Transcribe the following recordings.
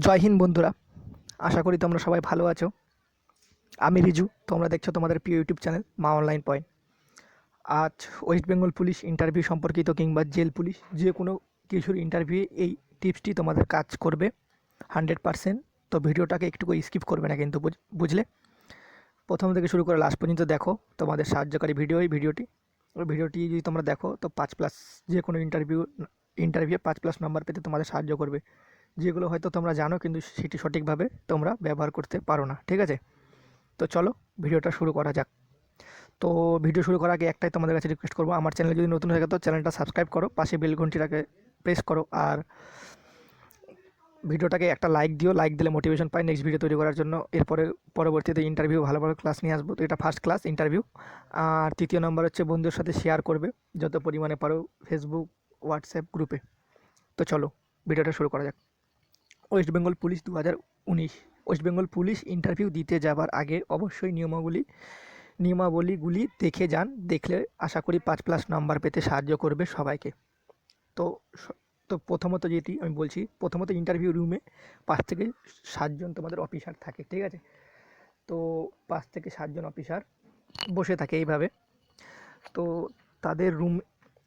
জয় হিন্দ বন্ধুরা। আশা করি তোমরা সবাই ভালো আছো। আমি রিজু, তোমরা দেখছ তোমাদের প্রিয় YouTube channel Maa online point. আজ ওয়েস্ট বেঙ্গল পুলিশ ইন্টারভিউ সম্পর্কিত কিংবা জেল পুলিশ যে কোনো কিছুর ইন্টারভিউ এই টিপসটি তোমাদের কাজ করবে হান্ড্রেড পারসেন্ট। তো ভিডিওটাকে একটুকু স্কিপ করবে না কিন্তু বুঝ- বুঝলে? প্রথম থেকে শুরু করে লাস্ট পর্যন্ত দেখো তোমাদের সাহায্যকারী ভিডিও, এই ভিডিওটি। ওই ভিডিওটি যদি তোমরা দেখো তো পাঁচ প্লাস যে কোনো ইন্টারভিউ ইন্টারভিউ পাঁচ প্লাস নাম্বার পেতে তোমাদের সাহায্য করবে। যেগুলো হয়তো তোমরা জানো কিন্তু সেটি সঠিকভাবে তোমরা ব্যবহার করতে পারো না, ঠিক আছে? তো চলো, ভিডিওটা শুরু করা যাক। তো ভিডিও শুরু করার আগে একটাই তোমাদের কাছে রিকোয়েস্ট করব, আমার চ্যানেল যদি নতুন হয়ে গেতো চ্যানেলটা সাবস্ক্রাইব করো, পাশে বেল ঘন্টিটাকে প্রেস করো আর ভিডিওটাকে একটা লাইক দিও লাইক দিলে মোটিভেশন পাই নেক্সট ভিডিও তৈরি করার জন্য। এরপরে পরবর্তীতে ইন্টারভিউ ভালো ভালো ক্লাস নিয়ে আসব, তো এটা ফার্স্ট ক্লাস ইন্টারভিউ আর তৃতীয় নম্বর হচ্ছে বন্ধুদের সাথে শেয়ার করবে, যত পরিমাণে পারো ফেসবুক হোয়াটসঅ্যাপ গ্রুপে তো চলো, ভিডিওটা শুরু করা যাক। ওয়েস্ট বেঙ্গল পুলিশ দু হাজার উনিশ। ওয়েস্ট বেঙ্গল পুলিশ ইন্টারভিউ দিতে যাবার আগে অবশ্যই নিয়মাবলী, নিয়মাবলীগুলি দেখে যান, দেখলে আশা করি পাঁচ প্লাস নাম্বার পেতে সাহায্য করবে সবাইকে। তো তো প্রথমত যেটি আমি বলছি, প্রথমত ইন্টারভিউ রুমে পাঁচ থেকে সাতজন তোমাদের অফিসার থাকে, ঠিক আছে? তো পাঁচ থেকে সাতজন অফিসার বসে থাকে এইভাবে। তো তাদের রুম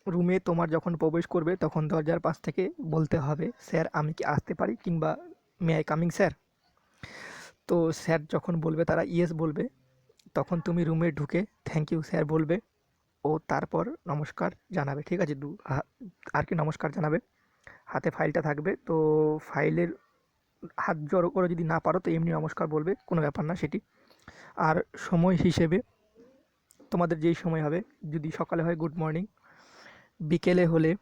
রুমে তোমার যখন প্রবেশ করবে, তখন দরজার পাশ থেকে বলতে হবে, স্যার, আমি কি আসতে পারি কিংবা মে আই কামিং, স্যার? তো স্যার যখন বলবে, তারা ইয়েস বলবে। তখন তুমি রুমে ঢুকে, থ্যাংক ইউ, স্যার, বলবে। ও তারপর নমস্কার জানাবে, ঠিক আছে? দু আর কি নমস্কার জানাবে। হাতে ফাইলটা থাকবে, তো ফাইলের হাত জড়ো করে যদি না পারো, তো এমনি নমস্কার বলবে, কোনো ব্যাপার না সেটি। আর সময় হিসেবে তোমাদের যেই সময় হবে, যদি সকালে হয়, গুড মর্নিং। বিকেলে হলে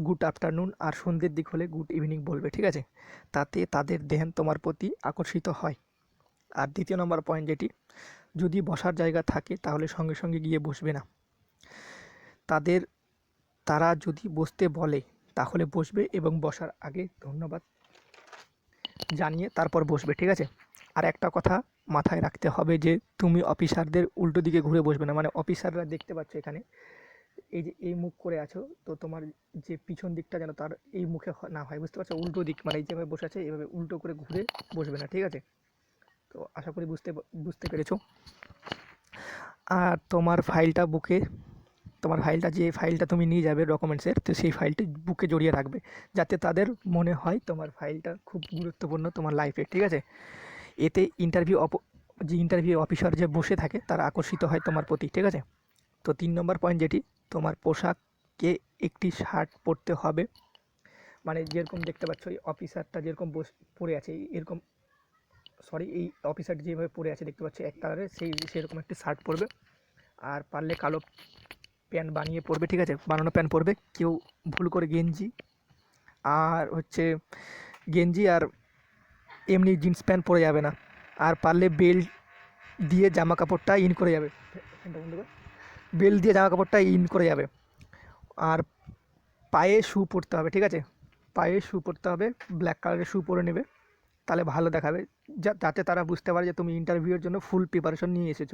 গুড আফটারনুন আর সন্ধ্যের দিক হলে গুড ইভিনিং বলবে, ঠিক আছে? তাতে তাদের ধ্যান তোমার প্রতি আকর্ষিত হয়। আর দ্বিতীয় নম্বর পয়েন্ট যেটি, যদি বসার জায়গা থাকে তাহলে সঙ্গে সঙ্গে গিয়ে বসবে না। তাদের, তারা যদি বসতে বলে তাহলে বসবে এবং বসার আগে ধন্যবাদ জানিয়ে তারপর বসবে, ঠিক আছে? আর একটা কথা মাথায় রাখতে হবে যে, তুমি অফিসারদের উল্টো দিকে ঘুরে বসবে না। মানে অফিসাররা দেখতে পাচ্ছ এখানে এই যে, এই মুখ করে আছো, তো তোমার যে পিছন দিকটা যেন তার এই মুখে না হয়, বুঝতে পারছ? উল্টো দিক মানে এই যেভাবে বসে আছে এইভাবে উল্টো করে ঘুরে বসবে না, ঠিক আছে? তো আশা করি বুঝতে বুঝতে পেরেছ। আর তোমার ফাইলটা বুকে, তোমার ফাইলটা, যে ফাইলটা তুমি নিয়ে যাবে ডকুমেন্টসের, তো সেই ফাইলটি বুকে জড়িয়ে রাখবে, যাতে তাদের মনে হয় তোমার ফাইলটা খুব গুরুত্বপূর্ণ তোমার লাইফে ঠিক আছে? এতে ইন্টারভিউ অপ, যে ইন্টারভিউ অফিসার যে বসে থাকে, তারা আকর্ষিত হয় তোমার প্রতি, ঠিক আছে? তো তিন নম্বর পয়েন্ট যেটি তোমার পোশাককে একটি শার্ট পরতে হবে। মানে যেরকম দেখতে পাচ্ছ, এই অফিসারটা যেরকম বস, পরে আছে এরকম সরি এই অফিসারটি যেভাবে পরে আছে, দেখতে পাচ্ছ, এক কালারের সেই, সেরকম একটি শার্ট পরবে। আর পারলে কালো প্যান্ট বানিয়ে পরবে, ঠিক আছে? বানানো প্যান্ট পরবে, কেউ ভুল করে গেঞ্জি। আর হচ্ছে গেঞ্জি আর এমনি জিন্স প্যান্ট পরে যাবে না। আর পারলে বেল্ট দিয়ে জামা কাপড়টা ইন করে যাবে। বেল্ট দিয়ে জামা কাপড়টা ইন করে যাবে। আর পায়ে শু পরতে হবে, ঠিক আছে? পায়ে শু পরতে হবে ব্ল্যাক কালারের শু পরে নেবে, তাহলে ভালো দেখাবে। যাতে তারা বুঝতে পারে যে তুমি ইন্টারভিউয়ের জন্য ফুল প্রিপারেশন নিয়ে এসেছ,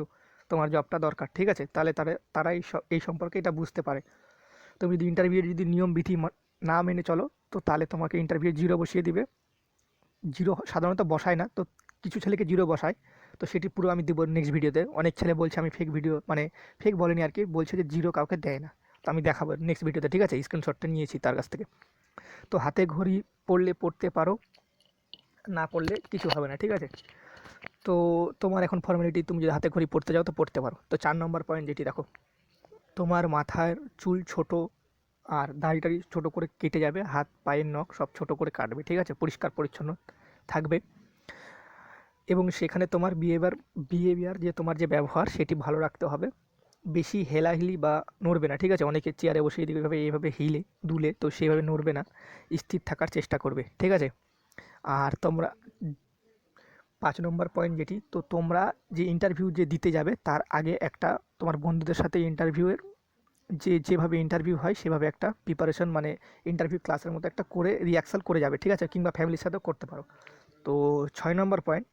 তোমার জবটা দরকার, ঠিক আছে? তাহলে তারা তারা এই এই সম্পর্কে এটা বুঝতে পারে। তুমি যদি ইন্টারভিউয়ের যদি নিয়ম, বিধি না মেনে চলো, তো তাহলে তোমাকে ইন্টারভিউ জিরো বসিয়ে দিবে। জিরো সাধারণত বসায় না, তো কিছু ছেলেকে জিরো বসায়। তো সেটি পুরো আমি দেবো নেক্সট ভিডিওতে অনেক ছেলে বলছে আমি ফেক ভিডিও মানে ফেক বলেনি আর কি বলছে যে জিরো কাউকে দেয় না। তো আমি দেখাবো নেক্সট ভিডিওতে ঠিক আছে? স্ক্রিনশটটা নিয়েছি তার কাছ থেকে। তো হাতে ঘড়ি পড়লে পড়তে পারো, না পড়লে কিছু হবে না, ঠিক আছে? তো তোমার এখন ফর্মালিটি তুমি যদি হাতে ঘড়ি পড়তে যাও তো পড়তে পারো। তো চার নম্বর পয়েন্ট যেটি, দেখো। তোমার মাথার চুল ছোট আর দাড়ি টাড়ি ছোটো করে কেটে যাবে, হাত, পায়ের নখ সব ছোটো করে কাটবে, ঠিক আছে? পরিষ্কার, পরিচ্ছন্ন থাকবে। এবং সেখানে তোমার বিহেভিয়ার বিহেভিয়ার যে তোমার যে ব্যবহার, সেটি ভালো রাখতে হবে। বেশি হেলাহিলি বা নড়বে না, ঠিক আছে? অনেকে চেয়ারে বসে এদিকে এভাবে এইভাবে হিলে, দুলে, তো সেইভাবে নড়বে না। স্থির থাকার চেষ্টা করবে, ঠিক আছে? আর তোমরা, পাঁচ নম্বর পয়েন্ট যেটি, তো তোমরা যে ইন্টারভিউ যে দিতে যাবে, তার আগে একটা তোমার বন্ধুদের সাথে ইন্টারভিউয়ের যে, যেভাবে ইন্টারভিউ হয়, সেভাবে একটা প্রিপারেশন মানে ইন্টারভিউ ক্লাসের মতো একটা করে রিয়াকশাল করে যাবে, ঠিক আছে? কিংবা ফ্যামিলির সাথেও করতে পারো। তো ছয় নম্বর পয়েন্ট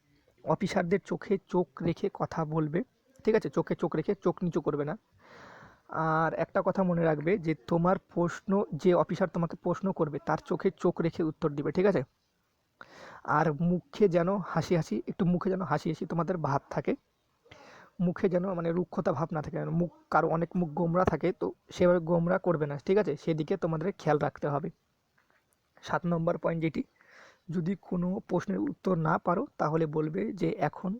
অফিসারদের চোখে চোখ রেখে কথা বলবে। ঠিক আছে? চোখে চোখ রেখে চোখ নিচু করবে না। আর একটা কথা মনে রাখবে যে, তোমার প্রশ্ন, যে অফিসার তোমাকে প্রশ্ন করবে, তার চোখে চোখ রেখে উত্তর দিবে। ঠিক আছে? আর মুখে যেন হাসি হাসি, একটু মুখে যেন হাসি হাসি তোমাদের ভাব থাকে। মুখে যেন মানে রুক্ষতা ভাব না থাকে। মুখ, কারও অনেক মুখ গোমরা থাকে, তো সেভাবে গোমরা করবে না। ঠিক আছে? সেদিকে তোমাদের খেয়াল রাখতে হবে। সাত নম্বর পয়েন্ট যেটি যদি কোনো প্রশ্নের উত্তর না পারো, তাহলে বলবে যে এখন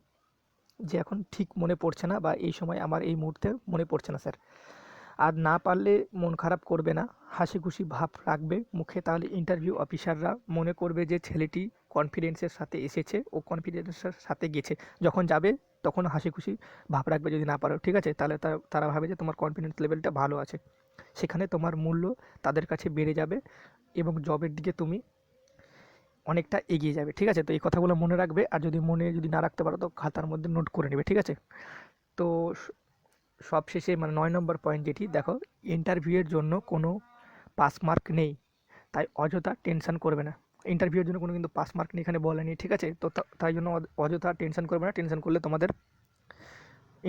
যে এখন ঠিক মনে পড়ছে না বা এই সময় আমার এই মুহূর্তে মনে পড়ছে না, স্যার। আর না পারলে মন খারাপ করবে না হাসি খুশি ভাব রাখবে মুখে, তাহলে ইন্টারভিউ অফিসাররা মনে করবে যে ছেলেটি কনফিডেন্সের সাথে এসেছে, ও কনফিডেন্সের সাথে গেছে। যখন যাবে, তখন হাসি খুশি ভাব রাখবে যদি না পারো, ঠিক আছে? তাহলে তারা ভাবে যে তোমার কনফিডেন্স লেভেলটা ভালো আছে। সেখানে তোমার মূল্য তাদের কাছে বেড়ে যাবে এবং জবের দিকে তুমি অনেকটা এগিয়ে যাবে, ঠিক আছে? তো এই কথাগুলো মনে রাখবে আর যদি মনে, যদি না রাখতে পারো তো খাতার মধ্যে নোট করে নেবে, ঠিক আছে? তো সব শেষে মানে নয় নম্বর পয়েন্ট যেটি, দেখো ইন্টারভিউয়ের জন্য কোনো পাস মার্ক নেই, তাই অযথা টেনশন করবে না। ইন্টারভিউয়ের জন্য কোনো কিন্তু পাস মার্ক নেই এখানে বলেনি, ঠিক আছে? তো তাই জন্য অযথা টেনশন করবে না টেনশন করলে তোমাদের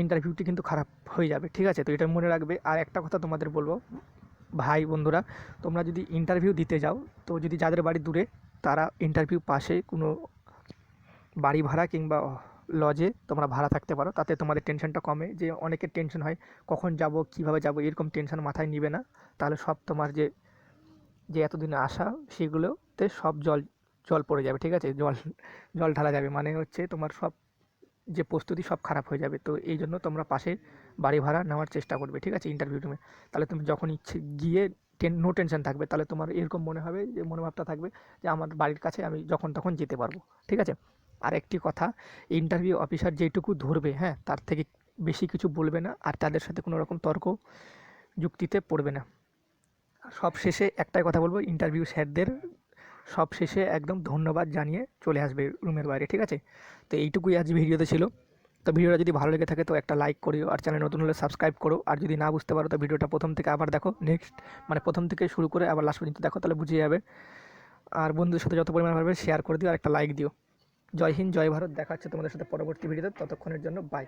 ইন্টারভিউটি কিন্তু খারাপ হয়ে যাবে, ঠিক আছে? তো এটা মনে রাখবে। আর একটা কথা তোমাদের বলব, ভাই বন্ধুরা, তোমরা যদি ইন্টারভিউ দিতে যাও, তো যদি যাদের বাড়ি দূরে তারা ইন্টারভিউ পাশে কোনো বাড়ি ভাড়া কিংবা লজে তোমরা ভাড়া থাকতে পারো। তাতে তোমাদের টেনশনটা কমে। যে অনেকের টেনশন হয়, কখন যাব, কীভাবে যাব, এরকম টেনশন মাথায় নিবে না। তাহলে সব তোমার যে যে এতদিন আসা সেগুলোতে সব জল জল পড়ে যাবে, ঠিক আছে? জল জল ঢালা যাবে। মানে হচ্ছে তোমার সব, যে প্রস্তুতি সব খারাপ হয়ে যাবে। তো এই জন্য তোমরা পাশে বাড়ি ভাড়া নেওয়ার চেষ্টা করবে, ঠিক আছে? ইন্টারভিউ রুমে তাহলে তুমি যখন ইচ্ছে গিয়ে নো টেনশন থাকবে। তাহলে তোমার এরকম মনে হবে যে, মনোভাবটা থাকবে যে, আমার বাড়ির কাছে আমি যখন তখন যেতে পারব। ঠিক আছে? আর একটি কথা ইন্টারভিউ অফিসার যেটুকু ধরবে হ্যাঁ তার থেকে বেশি কিছু বলবে না, আর তাদের সাথে কোনো রকম তর্ক যুক্তিতে পড়বে না। সব শেষে একটাই কথা বলব ইন্টারভিউ স্যারদের সব শেষে একদম ধন্যবাদ জানিয়ে চলে আসবে রুমের বাইরে। ঠিক আছে? তো এইটুকুই আজ ভিডিওতে ছিল। তো ভিডিওটা যদি ভালো লেগে থাকে তো একটা লাইক করিও আর চ্যানেল নতুন হলে সাবস্ক্রাইব করো। আর যদি না বুঝতে পারো তো ভিডিওটা প্রথম থেকে আবার দেখো নেক্সট মানে প্রথম থেকে শুরু করে আবার লাস্ট পর্যন্ত দেখো তাহলে বুঝে যাবে। আর বন্ধুদের সাথে যত পরিমাণ পারবে শেয়ার করে দিও আর একটা লাইক দিও। জয় হিন্দ, জয় ভারত, দেখা হচ্ছে তোমাদের সাথে পরবর্তী ভিডিওতে ততক্ষণের জন্য বাই